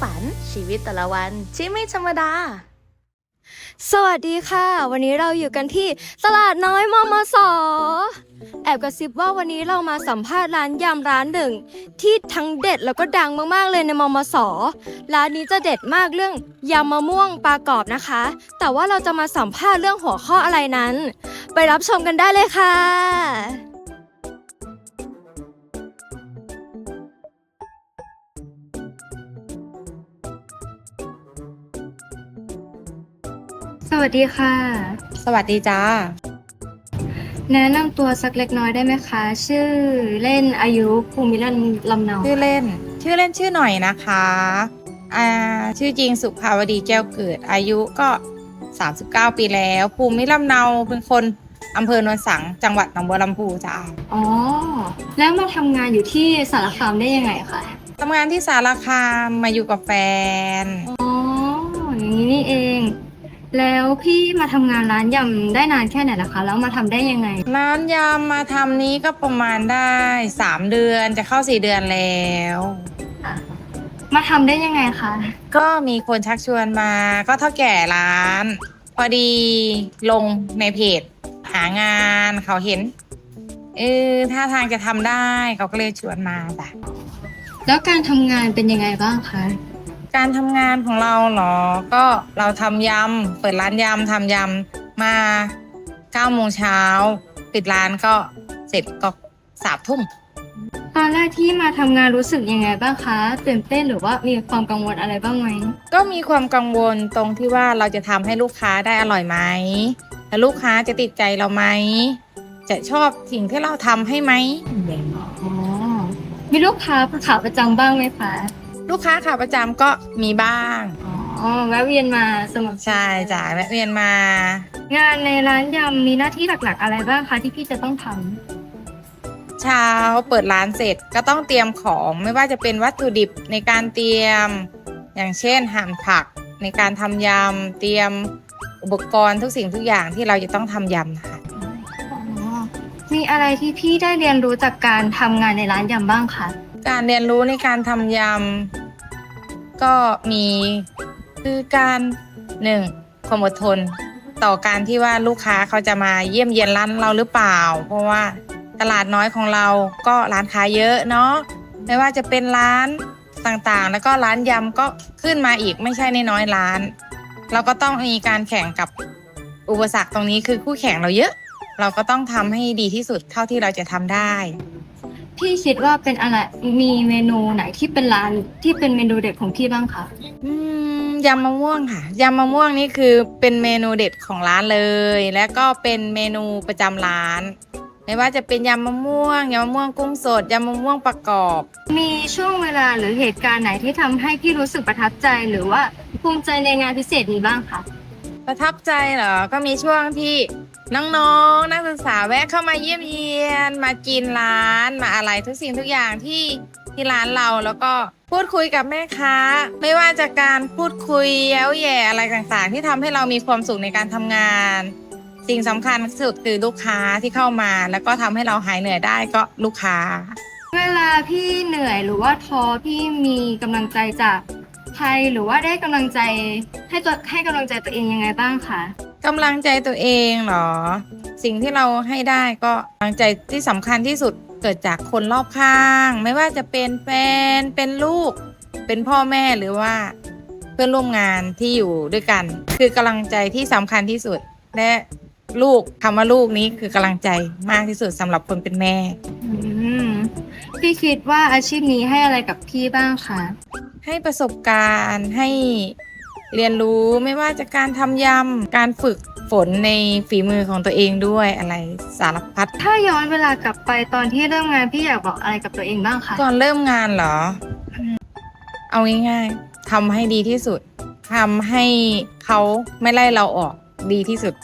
ฝัน ชีวิตแต่ละวันที่ไม่ธรรมดา สวัสดีค่ะ วันนี้เราอยู่กันที่ตลาดน้อยมมสอแอบกระซิบว่าวันนี้เรามาสัมภาษณ์ร้านยำร้านหนึ่ง ที่ทั้งเด็ดแล้วก็ดังมากๆเลยในมมสร้านนี้จะเด็ดมากเรื่องยำมะม่วงปลากรอบนะคะ แต่ว่าเราจะมาสัมภาษณ์เรื่องหัวข้ออะไรนั้น ไปรับชมกันได้เลยค่ะ สวัสดีค่ะ สวัสดีจ้า แนะนำตัวสักเล็กน้อยได้ไหมคะ ชื่อเล่นอายุภูมิลันลำเนาชื่อเล่น ชื่อเล่นชื่อหน่อยนะคะอ่าชื่อจริงสุภาวดีแก้วเกิด อายุก็ 39 ปีแล้ว ภูมิลำเนาเป็นคนอำเภอโนนสัง จังหวัดหนองบัวลำพูจ้าอ๋อ แล้วมาทำงานอยู่ที่สารคามได้ยังไงคะทำงานที่สารคามมาอยู่กับแฟน อ๋อ อย่างนี้นี่เอง แล้วพี่มาทำงานร้านยำได้นานแค่ไหนล่ะคะ แล้วมาทำได้ยังไง ร้านยำมาทำนี้ก็ประมาณได้ 3 เดือนจะเข้า 4 เดือนแล้ว มาทำได้ยังไงคะ ก็มีคนชักชวนมาก็เท่าแก่ร้าน พอดีลงในเพจ หางานเขาเห็นเออท่าทางจะทำได้เขาก็เลยชวนมาจ้ะแล้วการทำงานเป็นยังไงบ้างคะ การทำงานของเราเหรอ ก็เราทำยำเปิดร้านยำทำยำมา9โมงเช้า ปิดร้านก็เสร็จก็สามทุ่มตอนแรกที่มาทำงานรู้สึกยังไงบ้างคะตื่นเต้นหรือว่ามีความกังวลอะไรบ้างไหมก็มีความกังวลตรงที่ว่าเราจะทำให้ลูกค้าได้อร่อยไหมแล้วลูกค้าจะติดใจเราไหมจะชอบสิ่งที่เราทำให้ไหมอ๋อมีลูกค้าขาประจำบ้างไหมคะ ลูกค้าขาประจำก็มีบ้าง อ๋อแวะเวียนมาสมัครใช่จ้ะแวะเวียนมา งานในร้านยำมีหน้าที่หลักๆ อะไรบ้างคะที่พี่จะต้องทเช้าเปิดร้านเสร็จก็ต้องเตรียมของไม่ว่าจะเป็นวัตถุดิบในการเตรียม อย่างเช่นหั่นผักในการทำยำเตรียมอุปกรณ์ทุกสิ่งทุกอย่างที่เราจะต้องทำยำนะคะำอ๋อมีอะไรที่พี่ได้เรียนรู้จากการทำงานในร้านยำบ้างคะ การเรียนรู้ในการทำยำ ก็มีคือการหนึ่งความอดทน ต่อการที่ว่าลูกค้าเขาจะมาเยี่ยมเยียนร้านเราหรือเปล่า เพราะว่าตลาดน้อยของเราก็ร้านค้าเยอะเนาะไม่ว่าจะเป็นร้านต่างๆ แล้วก็ร้านยำก็ขึ้นมาอีกไม่ใช่ในน้อยร้าน เราก็ต้องมีการแข่งกับอุปสรรคตรงนี้คือคู่แข่งเราเยอะ เราก็ต้องทำให้ดีที่สุดเท่าที่เราจะทำได้ พี่คิดว่าเป็นอะไรมีเมนูไหนที่เป็นร้านที่เป็นเมนูเด็ดของพี่บ้างคะอืมยำมะม่วงค่ะยำมะม่วงนี่คือเป็นเมนูเด็ดของร้านเลย และก็เป็นเมนูประจำร้าน ไม่ว่าจะเป็นยำมะม่วงยำมะม่วงกุ้งสดยำมะม่วงประกอบ มีช่วงเวลาหรือเหตุการณ์ไหนที่ทำให้พี่รู้สึกประทับใจหรือว่าภูมิใจในงานพิเศษนี้บ้างคะ ประทับใจเหรอ ก็มีช่วงที่น้องๆนักศึกษาแวะเข้ามาเยี่ยมเยียน มากินร้านมาอะไรทุกสิ่งทุกอย่างที่ที่ร้านเราแล้วก็พูดคุยกับแม่ค้า ไม่ว่าจะการพูดคุยแย้วแย่อะไรต่างๆ ที่ทำให้เรามีความสุขในการทำงาน สิ่งสำคัญที่สุดคือลูกค้าที่เข้ามา แล้วก็ทำให้เราหายเหนื่อยได้ก็ลูกค้า เวลาพี่เหนื่อยหรือว่าท้อพี่มีกำลังใจจาก ใครหรือว่าได้กำลังใจให้ตัวให้กำลังใจตัวเองยังไงบ้างคะกำลังใจตัวเองเหรอ สิ่งที่เราให้ได้ก็กำลังใจที่สำคัญที่สุดเกิดจากคนรอบข้าง ไม่ว่าจะเป็นแฟนเป็นลูก เป็นพ่อแม่หรือว่าเพื่อนร่วมงานที่อยู่ด้วยกัน คือกำลังใจที่สำคัญที่สุด และลูกคำว่าลูกนี้คือกำลังใจมากที่สุดสำหรับคนเป็นแม่ อืมพี่คิดว่าอาชีพนี้ให้อะไรกับพี่บ้างคะ ให้ประสบการณ์ให้เรียนรู้ไม่ว่าจะการทำยำการฝึกฝนในฝีมือของตัวเองด้วยอะไรสารพัดถ้าย้อนเวลากลับไปตอนที่เริ่มงานพี่อยากบอกอะไรกับตัวเองบ้างคะก่อนเริ่มงานเหรอ เอาง่ายๆทำให้ดีที่สุดทำให้เขาไม่ไล่เราออกดีที่สุด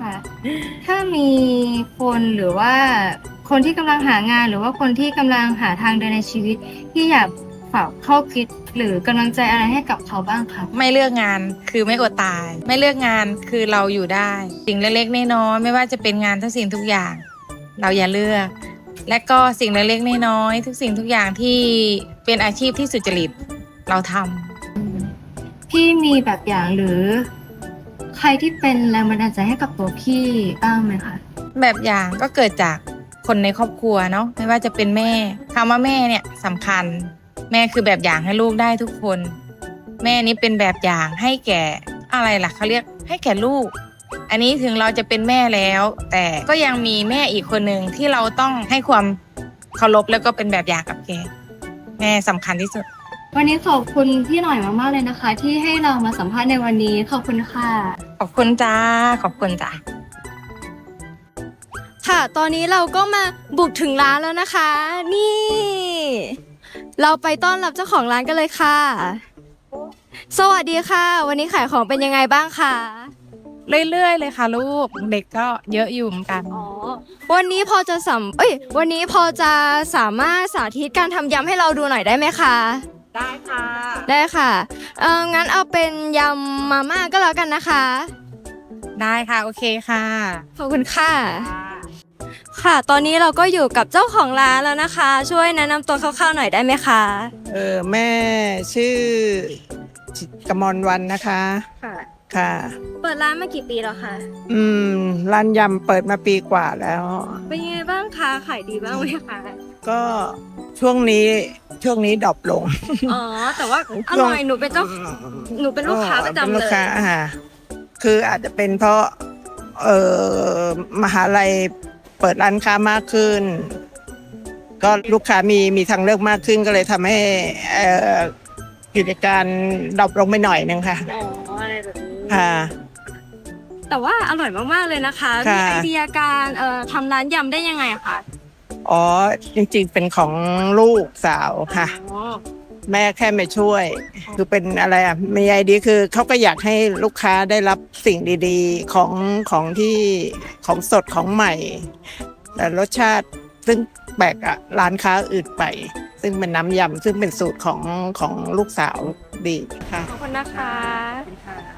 ค่ะถ้ามีคนหรือว่าคนที่กำลังหางานหรือว่าคนที่กำลังหาทางเดินในชีวิตพี่อยาก ฝากข้อคิดหรือกำลังใจอะไรให้กับเขาบ้างคะไม่เลือกงานคือไม่อดตาย ไม่เลือกงานคือเราอยู่ได้สิ่งเล็กๆน้อยๆไม่ว่าจะเป็นงานทุกสิ่งทุกอย่าง เราอย่าเลือก และก็สิ่งเล็กๆน้อยๆทุกสิ่งทุกอย่างที่เป็นอาชีพที่สุจริตเราทพี่มีแบบอย่างหรือ ใครที่เป็นแรงบันดาลใจให้กับตัวพี่บ้างไหมคะำแบบอย่างก็เกิดจากคนในครอบครัวเนาะไม่ว่าจะเป็นแม่คำว่าแม่เนี่ยสำคัญ แม่คือแบบอย่างให้ลูกได้ทุกคน แม่นี้เป็นแบบอย่างให้แก่อะไรล่ะเขาเรียกให้แก่ลูก อันนี้ถึงเราจะเป็นแม่แล้ว แต่ก็ยังมีแม่อีกคนหนึ่งที่เราต้องให้ความเคารพแล้วก็เป็นแบบอย่างกับแกแม่สำคัญที่สุด วันนี้ขอบคุณพี่หน่อยมากๆเลยนะคะ ที่ให้เรามาสัมภาษณ์ในวันนี้ขอบคุณค่ะ ขอบคุณจ้าขอบคุณจ้าค่ะ ตอนนี้เราก็มาบุกถึงร้านแล้วนะคะ นี่ เราไปต้อนรับเจ้าของร้านกันเลยค่ะ สวัสดีค่ะ วันนี้ขายของเป็นยังไงบ้างคะ เรื่อยๆเลยค่ะลูกเด็กก็เยอะอยู่เหมือนกัน อ๋อ วันนี้พอจะสัมเอ้ย วันนี้พอจะสามารถสาธิตการทำยำให้เราดูหน่อยได้ไหมคะ ได้ค่ะ ได้ค่ะ เอองั้นเอาเป็นยำมาม่าก็แล้วกันนะคะ ได้ค่ะ โอเคค่ะ ขอบคุณค่ะ ค่ะ ตอนนี้เราก็อยู่กับเจ้าของร้านแล้วนะคะ ช่วยแนะนำตัวคร่าวๆหน่อยได้ไหมคะ เออแม่ชื่อกมลวันนะคะ ค่ะ ค่ะ เปิดร้านมากี่ปีแล้วคะอืมร้านยำเปิดมาปีกว่าแล้ว เป็นยังไงบ้างคะขายดีบ้างไหมคะก็ช่วงนี้ช่วงนี้ดรอปลง อ๋อแต่ว่าอร่อยหนูเป็นเจ้า หนูเป็นลูกค้าประจำเป็นเลลูกยค้าค่ะคืออาจจะเป็นเพราะเออมหาลัย เปิดร้านค้ามากขึ้น ก็ลูกค้ามีมีทางเลือกมากขึ้นก็เลยทำให้เอ่อกิจการดรอปลงไปหน่อยนึงค่ะอ๋ออะไรแบบนี้ค่ะ แต่ว่าอร่อยมากๆเลยนะคะมีค่ะไอเดียการเอ่อทำร้านยำได้ยังไงอะคะอ๋อจริงๆเป็นของลูกสาวค่ะ อ๋อ แม่แค่มาช่วย คือเป็นอะไรอะมีไอเดียคือเขาก็อยากให้ลูกค้าได้รับสิ่งดีๆของของที่ของสดของใหม่ แต่รสชาติซึ่งแปลกอะร้านค้าอื่นไป ซึ่งเป็นน้ำยำซึ่งเป็นสูตรของของลูกสาวดีค่ะ ขอบคุณนะคะ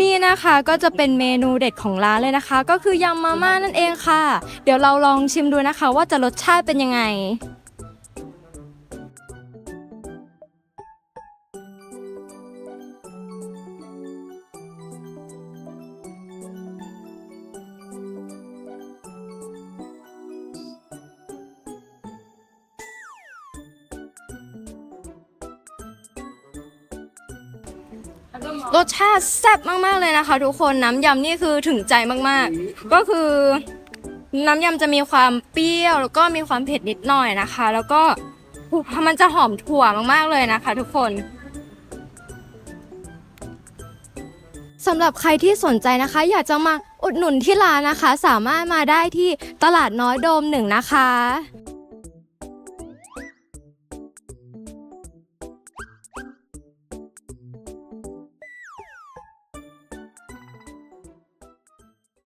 นี่นะคะก็จะเป็นเมนูเด็ดของร้านเลยนะคะ ก็คือยำมาม่านั่นเองค่ะ เดี๋ยวเราลองชิมดูนะคะ ว่าจะรสชาติเป็นยังไง รสชาติแซ่บมากๆเลยนะคะ ทุกคนน้ำยำนี่คือถึงใจมากๆ ก็คือน้ำยำจะมีความเปรี้ยวแล้วก็มีความเผ็ดนิดหน่อยนะคะ แล้วก็มันจะหอมถั่วมากๆเลยนะคะ ทุกคนสำหรับใครที่สนใจนะคะ อยากจะมาอุดหนุนที่ร้านนะคะ สามารถมาได้ที่ตลาดน้อยโดมหนึ่งนะคะ